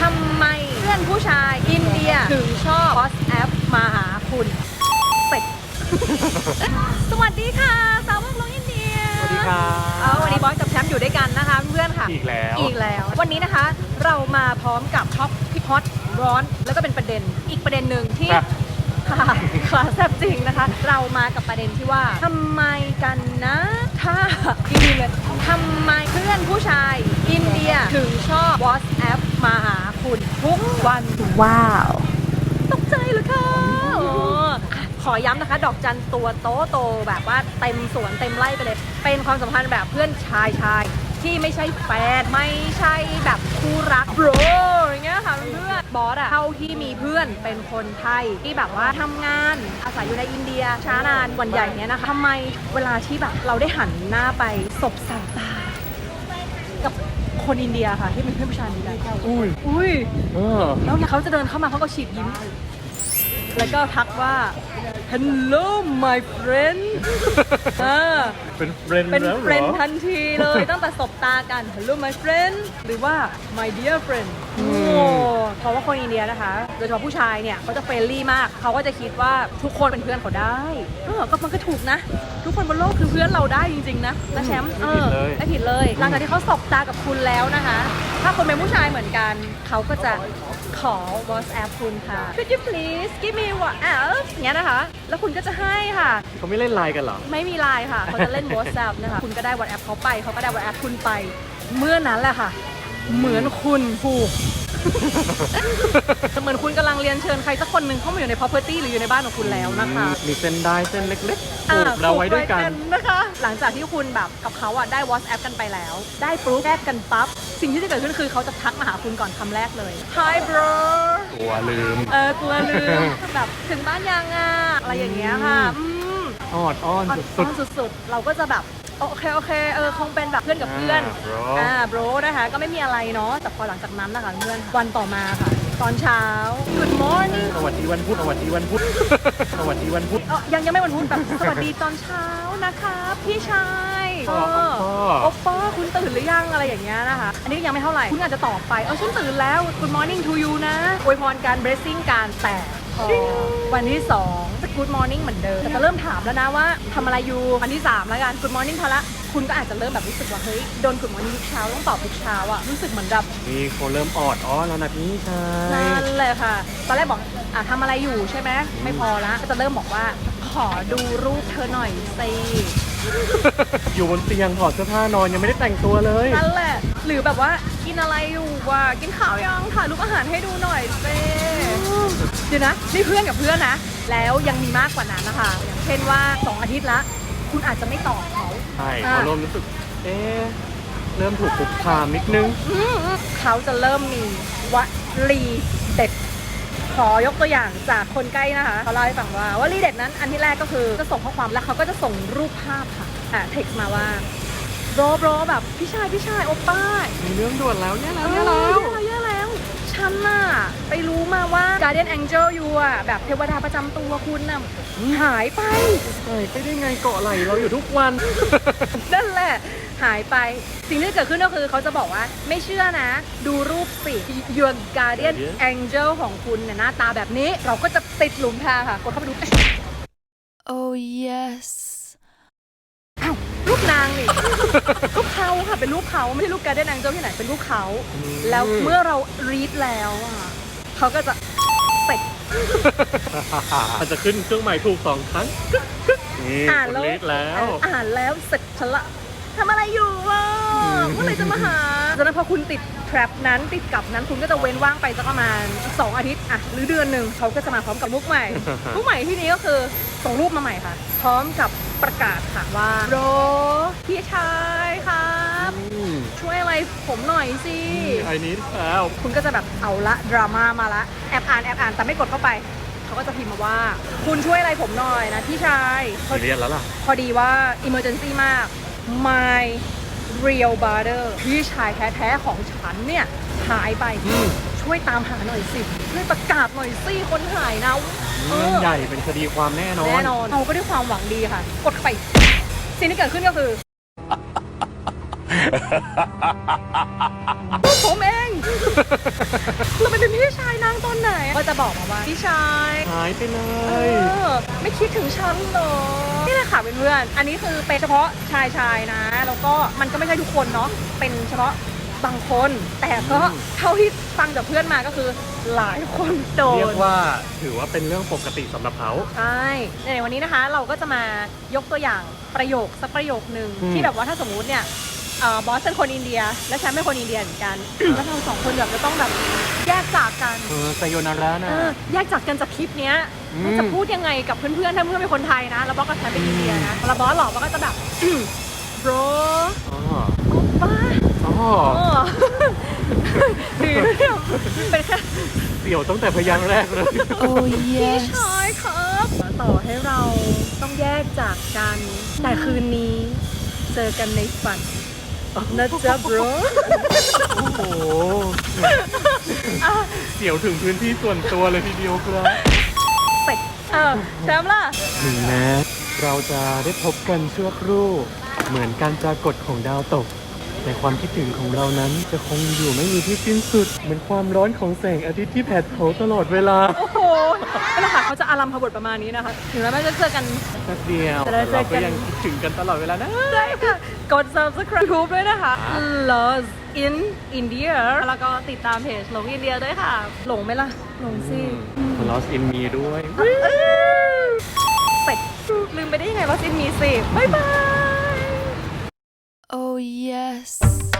ทำไมเพื่อนผู้ชายอินเดียถึงชอบ WhatsApp มาหาคุณเสร็จสวัสดีค่ะ สาวกลงอินเดียสวัสดีครับเอาวันนี้บอสกับแชมป์อยู่ด้วยกันนะคะเพื่อนค่ะ อีกแล้ว อีกแล้ว วันนี้นะคะเรามาพร้อมกับท็อปที่ฮอตร้อน แล้วก็เป็นประเด็นอีกประเด็นหนึ่งที่ครับค่ะคลาสแซ่บจริงนะคะ เรามากับประเด็นที่ว่าทำไมกันนะ ถ้าจริงๆเลยทำไมเพื่อน ผู้ชาย อินเดียถึงชอบ WhatsApp มาหาคุณทุกวัน ว้าว ตกใจเหรอคะอ๋อขอย้ำนะคะ ดอกจันตัวโตโตๆแบบว่าเต็มสวนเต็มไร่ไปเลย เป็นความสัมพันธ์แบบเพื่อนชายชายที่ไม่ใช่แฟนไม่ใช่แบบคู่รักโบรอย่างเงี้ยค่ะเพื่อนบอสอะเท่าที่มีเพื่อนเป็นคนไทยที่แบบว่าทำงานอาศัยอยู่ในอินเดียช้านานวันใหญ่เนี้ยนะคะทำไมเวลาที่แบบเราได้หันหน้าไปสบสายตากับ คนอินเดียค่ะที่เป็นเพื่อนผู้ชายนี่แหละอุ้ยอุ้ยเออแล้วเขาจะเดินเข้ามาเขาก็ฉีดยิ้ม แล้วก็ทักว่า hello my friend เออเป็นเฟรนด์เป็นแล้วเฟเหรรนอทันทีเลยตั้งแต่สบตากัน hello my friend หรือว่า my dear friend โอ้เพราะว่าคนอินเดียนะคะ โดยเฉพาะผู้ชายเนี่ยเขาจะเฟรนลี่มาก เขาก็จะคิดว่าทุกคนเป็นเพื่อนเขาได้เออก็มันก็ถูกนะ ทุกคนบนโลกคือเพื่อนเราได้จริงๆนะนะแชมป์เออไม่ผิดเลย หลังจากที่เขาสบตากับคุณแล้วนะคะ ถ้าคนเป็นผู้ชายเหมือนกันเขาก็จะขอ WhatsApp คุณค่ะ Could you please give me WhatsApp อย่างเงี้ยนะคะ แล้วคุณก็จะให้ค่ะ เขาไม่เล่นไลน์กันเหรอ ไม่มีไลน์ค่ะ เขาจะเล่น WhatsApp นะคะ คุณก็ได้ WhatsApp เขาไป เขาก็ได้ WhatsApp คุณไป เมื่อนั้นแหละค่ะ เหมือนคุณถูก เหมือนคุณกำลังเรียนเชิญใครสักคนหนึ่งเข้ามาอยู่ใน property หรืออยู่ในบ้านของคุณแล้วนะคะมีเส้นได้เส้นเล็กๆอ่ผูกเราไว้ด้วยกันผูนะคะ หลังจากที่คุณแบบกับเขาอะได้ WhatsApp กันไปแล้ว ได้ปรูฟแรกกันปั๊บ สิ่งที่จะเกิดขึ้นคือเขาจะทักมาหาคุณก่อนคำแรกเลย Hi bro กลัวลืม เออกลัวลืมแบบถึงบ้านยังอะอะไรอย่างเงี้ยค่ะอืมออดอ้อนอ่อนสุอ้ดอนสุดๆ เราก็จะแบบ โอเคโอเคเออคงเป็นแบบเพื่อนกับเพื่อนอ่า bro อ่า bro นะคะ ก็ไม่มีอะไรเนาะแต่พอหลังจากนั้นนะคะเพื่อนวันต่อมาค่ะ ตอนเช้า Good morning ๆสวัสดีวันพุธสวัสดีวันพุธ สวัสดีวันพุธ เอ้อยังยังไม่วันพุธแบบสวัสดีตอนเช้านะคะพี่ชายพ่อเออพ่อโอปป้าคุณตื่นหรือยังอะไรอย่างเงี้ยนะคะ อันนี้ยังไม่เท่าไหร่ คุณอาจจะตอบไป เออฉันตื่นแล้ว Good morning to you นะอวยพรการ blessing การแต่ พอวันที่2จะ Good morning เหมือนเดิมแต่จะเริ่มถามแล้วนะว่าทำอะไรอยู่วันที่ 3 แล้วกัน Good morning พอละคุณก็อาจจะเริ่มแบบรู้สึกว่าเฮ้ยโดน Good morning ทุกเช้าต้องตอบทุกเช้าอะรู้สึกเหมือนแบบนี่เขาเริ่มออดอ้อนแล้วนะพี่ชายนั่นเลยค่ะ ตอนแรกบอกอะทำอะไรอยู่ใช่ไหม ไม่พอละก็จะเริ่มบอกว่า ขอดูรูปเธอหน่อยสิอยู่บนเตียงถอดเสื้อผ้านอนยังไม่ได้แต่งตัวเลย นั่นแหละ หรือแบบว่า กินอะไรอยู่วะกินข้าวยังถ่ายรูปอาหารให้ดูหน่อยสิเดี๋ยวนะนี่เพื่อนกับเพื่อนนะ แล้วยังมีมากกว่านั้นนะคะอย่างเช่นว่า 2 อาทิตย์ละ คุณอาจจะไม่ตอบเขาใช่อะเขาเริ่มรู้สึก เอ๊ะเริ่มถูกคุกคามนิดนึง อืมเขาจะเริ่มมีวลีเด็ดขอยกตัวอย่างจากคนใกล้นะคะเขาเล่าให้ฟังว่าวลีเด็ดนั้นอันที่แรกก็คือจะส่งข้อความแล้วเขาก็จะส่งรูปภาพค่ะอะเท็กซ์มาว่า โบรโบรแบบพี่ชายพี่ชายโอป้ามีเรื่องด่วนแล้วเนี่ยแล้วเยเนี่ยอะแล้แล้ววเยอะแล้วฉันน่ะไปรู้มาว่า Guardian Angel อยู่อะแบบเทวดาประจำตัวคุณน่ะหายไปเฮ้ยไปได้ไงเกาะไหลเราอยู่ทุกวัน นั่นแหละ หายไปสิ่งที่เกิดขึ้นก็คือเขาจะบอกว่าไม่เชื่อนะ ดูรูปสิ Your Guardian Angel ของคุณเนี่ยหน้าตาแบบนี้ เราก็จะติดหลุมพรางค่ะ กดเข้าไปดู Oh, yes. อ้าวรูปนางนี่ รูปเขาค่ะเป็นรูปเขาไม่ใช่รูป Guardian Angel ที่ไหนเป็นรูปเขาแล้วเมื่อเรารีดแล้วอะเขาก็จะเสร็จอาจจะขึ้นเครื่องหมายถูกสองครั้งนี่อ่านคนแล้วลิสแล้วเอออ่านแล้วเสร็จฉันละทำอะไรอยู่วะ อืมเมื่อไหรจะมาหาจากนั้นพอคุณติด trap นั้นติดกับนั้นคุณก็จะเว้นว่างไปสักประมาณ 2 อาทิตย์อะหรือเดือนหนึ่งเขาก็จะมาพร้อมกับมุกใหม่มุกใหม่ที่นี้ก็คือส่งรูปมาใหม่ค่ะ พร้อมกับประกาศค่ะว่าโรพี่ชายครับอืมช่วยอะไรผมหน่อยสิ ไอ้นี้แล้ว คุณก็จะแบบเอาละดราม่ามาละแอบอ่านแอบอ่านแต่ไม่กดเข้าไป เขาก็จะพิมพ์มาว่า คุณช่วยอะไรผมหน่อยนะพี่ชายซีเรียสแล้วล่ะ พอดีว่า emergency มาก my real brother พี่ชายแท้ๆของฉันเนี่ย หายไป อืม ช่วยตามหาหน่อยสิช่วยประกาศหน่อยสิคนหายนะเอเรื่องอใหญ่เป็นคดีความแน่นอน แน่นอนเราก็ด้วยความหวังดีค่ะ กดเข้าไป สิ่งที่เกิดขึ้นก็คือ ผมเองเราไปเป็นพี่ชายนางตอนไหน ก็จะบอกมาว่าพี่ชาย หายไปเลเอย อไม่คิดถึงฉันเหรอนี่แหละค่ะเพื่อนๆอันนี้คือเป็นเฉพาะชายชายๆนะ แล้วก็มันก็ไม่ใช่ทุกคนเนาะเป็นเฉพาะบางคน แต่ก็อืมเท่าที่ฟังจากเพื่อนมาก็คือหลายคนโดเรียนกว่าถือว่าเป็นเรื่องปกติสำหรับเขา ใช่ในวันนี้นะคะ เราก็จะมายกตัวอย่างประโยคสักประโยคหนึ่งอืมที่แบบว่าถ้าสมมุติเนี่ยเอ่อบอสเป็นคนอินเดีย และฉันเป็นคนอินเดียเหมือนกัน แล้วเราสองคนแบบจะต้องแบบแยกจากกันเออไซโยนาระนะ เออแยกจากกันจากคลิปเนี้ยอืมมันจะพูดยังไงกับเพื่อนๆถ้าเพื่อนเป็นคนไทยนะ แล้วบอสกับฉันเป็นอินเดียนะแล้วบอสหลอกบอสก็จะแบบ bro อ๋อโอป้าอ๋อเออหรือเป็นแค่เสี่ยวตั้งแต่พยางค์แรกเลย Oh พี่ yes. ชายครับต่อให้เราต้องแยกจากกัน แต่คืนนี้เจอกันในฝันนะจ๊ะ bro โอ้โห เสี่ยวถึงพื้นที่ส่วนตัวเลยทีเดียวครับเสร็จเออแชมป์ล่ะถึงแม้เราจะได้พบกันชั่วครู่ เหมือนการปรากฏของดาวตก แต่ความคิดถึงของเรานั้นจะคงอยู่ไม่มีที่สิ้นสุด เหมือนความร้อนของแสงอาทิตย์ที่แผดเผาตลอดเวลา โอ้โหนั่นแหละค่ะเขาจะอารัมพบทประมาณนี้นะคะ ถึงแม้ไม่จะเจอกันแป๊บเดียวแต่เราเจอเรากัก็นยังคิดถึงกันตลอดเวลานะ ใช่ค่ะ กด subscribe YouTube ด้วยนะคะครับ Lost in India แล้วก็ติดตามเพจหลงอินเดียด้วยค่ะ หลงไหมล่ะ หลงสิ Lost in Me ด้วยเสร็จลืมไปได้ยังไงว่าซินมีสิบ๊ายบาย Oh yes.